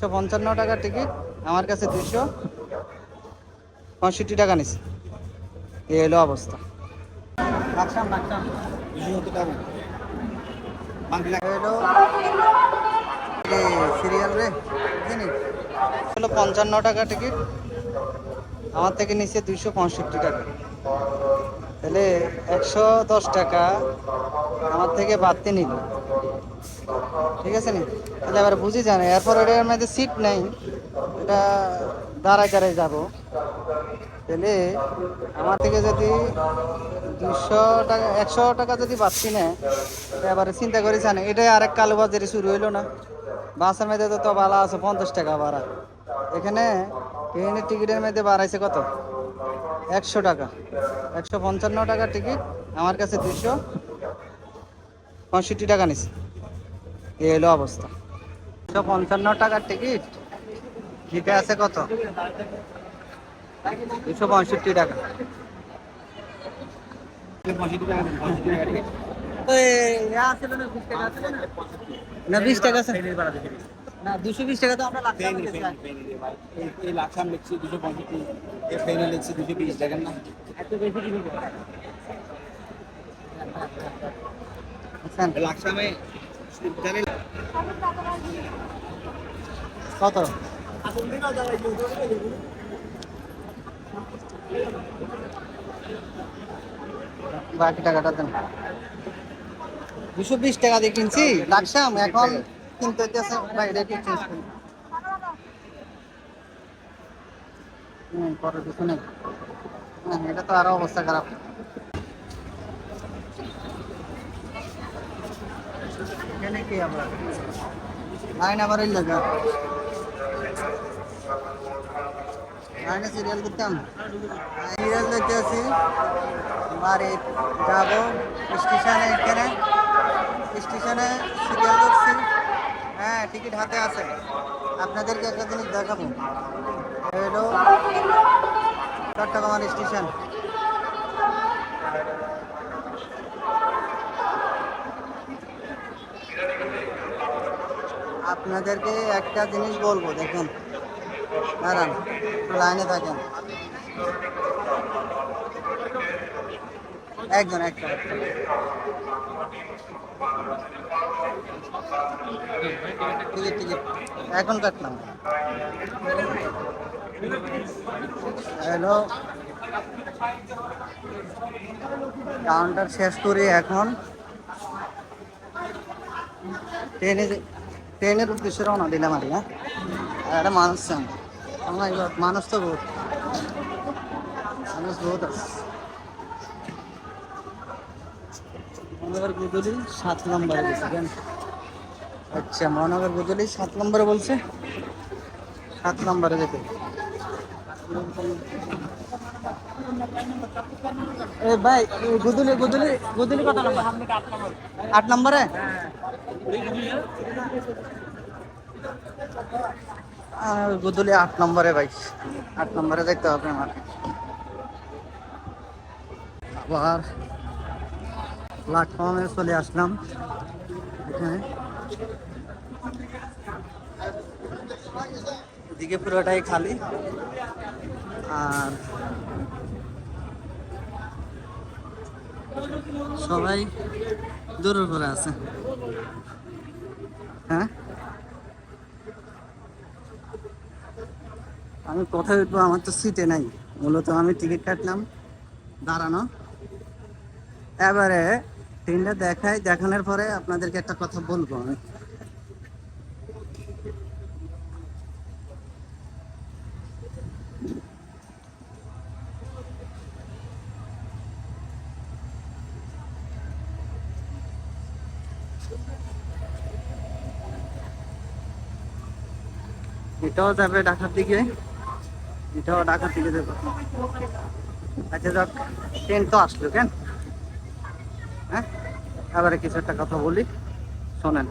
একশো পঞ্চান্ন টাকা টিকিট আমার কাছে দুশো পঁয়ষট্টি টাকা নিচ্ছে এই হলো অবস্থা। সিরিয়াল রে হলো পঞ্চান্ন টাকা টিকিট আমার থেকে নিচ্ছে দুইশো পঁয়ষট্টি টাকা। তাহলে একশো দশ টাকা আমার থেকে বাড়তে নিল। ঠিক আছে নি? তাহলে এবার বুঝি জানে, এরপর এটার মধ্যে সিট নেই, এটা দাঁড়ায় দাঁড়ায় যাব। তাহলে আমার থেকে যদি দুশো টাকা, একশো টাকা যদি বাড়তি নেয় এবারে চিন্তা করি জানে, এটাই আরেক কালো বাজারে শুরু হইল না? বাসের মধ্যে তো তো ভালো আছে, পঞ্চাশ টাকা ভাড়া। এখানে ট্রেনের টিকিটের মধ্যে বাড়াইছে কত? একশো টাকা। একশো পঞ্চান্ন টাকা টিকিট, আমার কাছে দুশো পঁয়ষট্টি টাকা নিচ্ছে এই হলো অবস্থা। একশো পঞ্চান্ন টাকার টিকিট জিতে আছে কত? দুশো পঁয়ষট্টি টাকা। না, বিশ টাকা আছে। না দুশো বিশ টাকা তো আমরা লাগছে এই লাকসাম লিখছি দুশো পঁয়ষট্টি এই ফেনে লিখছি দুশো বিশ দেখেন না। এত বেশি কিনে লাকসামে জানেন কত? বাকি টাকাটা দেন। দুশো বিশ টাকা দিয়ে কিনছি লাকসাম এখন কিনতে হইতেছে বাইরে একটু চেঞ্জ করি হুম পরে কিছু নেই হ্যাঁ এটা তো আরও অবস্থা খারাপ এখানে কি আবার লাইন আবার এই লাগা লাইনে সিরিয়াল করতাম সিরিয়াল দেখতে আছি বাড়ি যাব স্টেশনে এখানে স্টেশনে সিরিয়াল করছি হ্যাঁ টিকিট হাতে আছে। আপনাদেরকে একটা জিনিস দেখাবো। হলো চট্টগ্রাম স্টেশন। আপনাদেরকে একটা জিনিস বলব, দেখুন। দাঁড়ান লাইনে থাকেন। একজন একজন টিকিট টিকিট এখন কাটলাম হ্যালো। কাউন্টার শেষ করে এখন। ট্রেনে ট্রেনের উদ্দেশ্যে রওনা দিলাম আর হ্যাঁ? একটা মানুষ মানুষ তো বহুত। মানুষ বহুত আছে। মহানগর সাত নম্বরে বলছে আচ্ছা মহানগর গুদলি সাত নম্বরে বলছে? সাত নম্বরে যেতে। এ ভাই গুদলি গুদলি গুদলি কত নম্বর? আট নম্বরে? গুদলি আট নম্বরে ভাই, আট নম্বরে দেখতে হবে আমার আবার প্ল্যাটফর্মে চলে আসলাম। এখানে। পুরোটাই খালি। আর সবাই দূরের করে আছে। হ্যাঁ? আমি কোথায় উঠবো আমার তো সিটে নাই। মূলত আমি টিকিট কাটলাম দাঁড়ানো। এবারে ট্রেনটা দেখাই, দেখানোর পরে আপনাদেরকে একটা কথা বলব আমি। এটাও যাবে ঢাকার দিকে। এটাও ঢাকার দিকে যাবে। আচ্ছা যাক, ট্রেন তো আসলো, কেন? হ্যাঁ? এবারে কিছু একটা কথা বলি। শোনেন।